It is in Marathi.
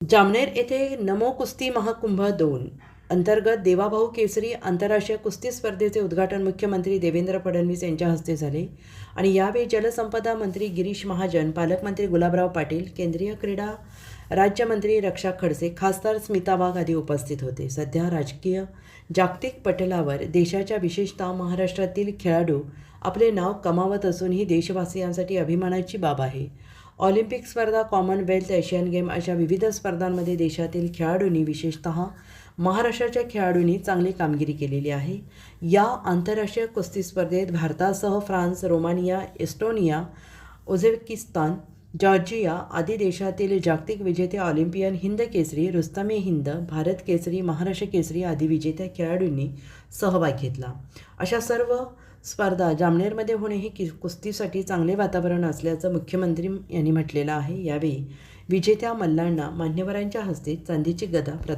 जामनेर येथे नमो कुस्ती महाकुंभ दोन अंतर्गत देवाभाऊ केसरी आंतरराष्ट्रीय कुस्ती स्पर्धेचे उद्घाटन मुख्यमंत्री देवेंद्र फडणवीस यांच्या हस्ते झाले. आणि यावेळी जलसंपदा मंत्री गिरीश महाजन पालकमंत्री गुलाबराव पाटील केंद्रीय क्रीडा राज्यमंत्री रक्षा खडसे खासदार स्मिता वाघ आदी उपस्थित होते. सध्या राजकीय जागतिक पटलावर देशाच्या विशेषतः महाराष्ट्रातील खेळाडू आपले नाव कमावत असून ही देशवासियांसाठी अभिमानाची बाब आहे. ऑलिम्पिक स्पर्धा कॉमनवेल्थ एशियन गेम अशा विविध स्पर्धांमध्ये देशातील खेळाडूंनी विशेषतः महाराष्ट्राच्या खेळाडूंनी चांगली कामगिरी केलेली आहे. या आंतरराष्ट्रीय कुस्ती स्पर्धेत भारतासह France Romania Estonia Uzbekistan Georgia आदी देशातील जागतिक विजेते ऑलिम्पियन हिंद केसरी रुस्तमे हिंद भारत केसरी महाराष्ट्र केसरी आदी विजेत्या खेळाडूंनी सहभाग घेतला. अशा सर्व स्पर्धा जामनेरमध्ये होणे हे कि कुस्तीसाठी चांगले वातावरण असल्याचं मुख्यमंत्री यांनी म्हटलेलं आहे. यावेळी विजेत्या मल्लांना मान्यवरांच्या हस्ते चांदीची गदा प्रदान